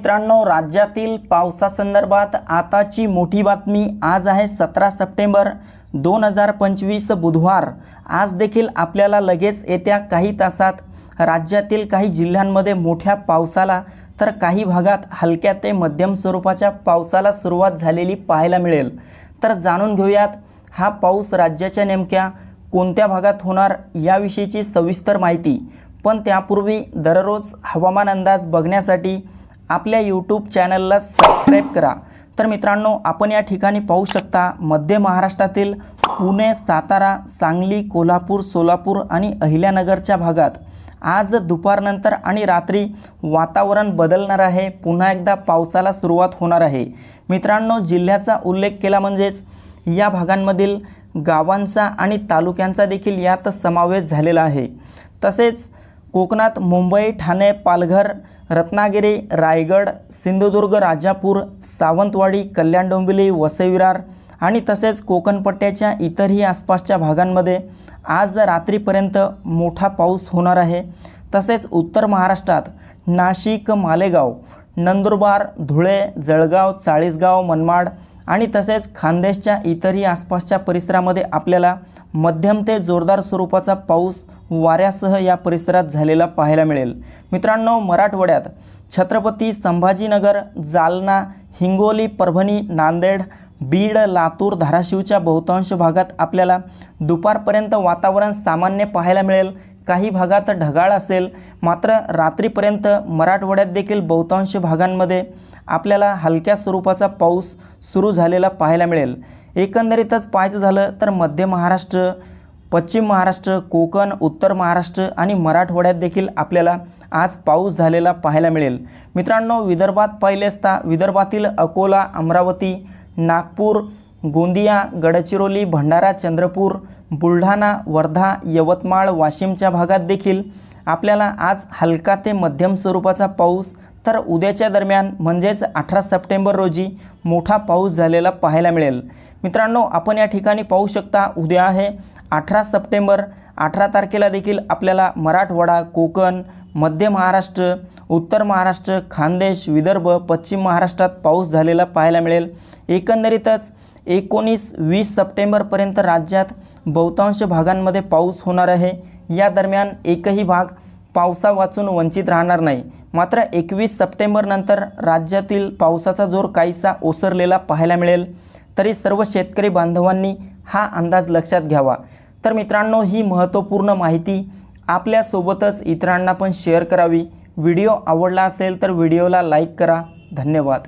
मित्रांनो राज्यातील पावसासंदर्भात आताची मोठी बातमी आज आहे सतरा सप्टेंबर दोन हजार पंचवीस बुधवार. आज देखील आपल्याला लगेच येत्या काही तासात राज्यातील काही जिल्ह्यांमध्ये मोठ्या पावसाला तर काही भागात हलक्या ते मध्यम स्वरूपाच्या पावसाला सुरुवात झालेली पाहायला मिळेल. तर जाणून घेऊयात हा पाऊस राज्याच्या नेमक्या कोणत्या भागात होणार याविषयीची सविस्तर माहिती. पण त्यापूर्वी दररोज हवामान अंदाज बघण्यासाठी आपल्या यूट्यूब चॅनलला सबस्क्राईब करा. तर मित्रांनो आपण या ठिकाणी पाहू शकता मध्य महाराष्ट्रातील पुणे सातारा सांगली कोल्हापूर सोलापूर आणि अहिल्यानगरच्या भागात आज दुपारनंतर आणि रात्री वातावरण बदलणार आहे. पुन्हा एकदा पावसाला सुरुवात होणार आहे. मित्रांनो जिल्ह्याचा उल्लेख केला म्हणजेच या भागांमधील गावांचा आणि तालुक्यांचा देखील यात समावेश झालेला आहे. तसेच कोकणात मुंबई ठाणे पालघर रत्नागिरी रायगड सिंधुदुर्ग राजापूर सावंतवाडी कल्याण डोंबिवली वसई विरार आणि तसेच कोकणपट्ट्याच्या इतरही आसपासच्या भागांमध्ये आज रात्रीपर्यंत मोठा पाऊस होणार आहे. तसेच उत्तर महाराष्ट्रात नाशिक मालेगाव नंदुरबार धुळे जळगाव चाळीसगाव मनमाड आणि तसेच खानदेशच्या इतरही आसपासच्या परिसरामध्ये आपल्याला मध्यम ते जोरदार स्वरूपाचा पाऊस वाऱ्यासह या परिसरात झालेला पाहायला मिळेल. मित्रांनो मराठवाड्यात छत्रपती संभाजीनगर जालना हिंगोली परभणी नांदेड बीड लातूर धाराशिवच्या बहुतांश भागात आपल्याला दुपारपर्यंत वातावरण सामान्य पाहायला मिळेल. काही भागात ढगाळ असेल मात्र रात्रीपर्यंत मराठवाड्यात देखील बहुतांश भागांमध्ये आपल्याला हलक्या स्वरूपाचा पाऊस सुरू झालेला पाहायला मिळेल. एकंदरीतच पाहायचं झालं तर मध्य महाराष्ट्र पश्चिम महाराष्ट्र कोकण उत्तर महाराष्ट्र आणि मराठवाड्यात देखील आपल्याला आज पाऊस झालेला पाहायला मिळेल. मित्रांनो विदर्भात पाहिले असता विदर्भातील अकोला अमरावती नागपूर गोंदिया गडचिरोली भंडारा चंद्रपूर बुलढाणा वर्धा यवतमाळ वाशिमच्या भागात देखील आपल्याला आज हलका ते मध्यम स्वरूपाचा पाऊस तर उद्याच्या दरम्यान म्हणजेच अठरा सप्टेंबर रोजी मोठा पाऊस झालेला पाहायला मिळेल. मित्रांनो आपण या ठिकाणी पाहू शकता उद्या आहे अठरा सप्टेंबर. अठरा तारखेला देखील आपल्याला मराठवाडा कोकण मध्य महाराष्ट्र उत्तर महाराष्ट्र खानदेश विदर्भ पश्चिम महाराष्ट्रात पाऊस झालेला पाहायला मिळेल. एकंदरीतच एकोणीस वीस सप्टेंबरपर्यंत राज्यात बहुतांश भागांमध्ये पाऊस होणार आहे. या दरम्यान एकही भाग पावसा वाचून वंचित राहणार नाही. मात्र एकवीस सप्टेंबरनंतर राज्यातील पावसाचा जोर काहीसा ओसरलेला पाहायला मिळेल. तरी सर्व शेतकरी बांधवांनी हा अंदाज लक्षात घ्यावा. तर मित्रांनो ही महत्त्वपूर्ण माहिती आपल्यासोबतच इतरांना पण शेअर करावी. व्हिडिओ आवडला असेल तर व्हिडिओला लाईक करा. धन्यवाद.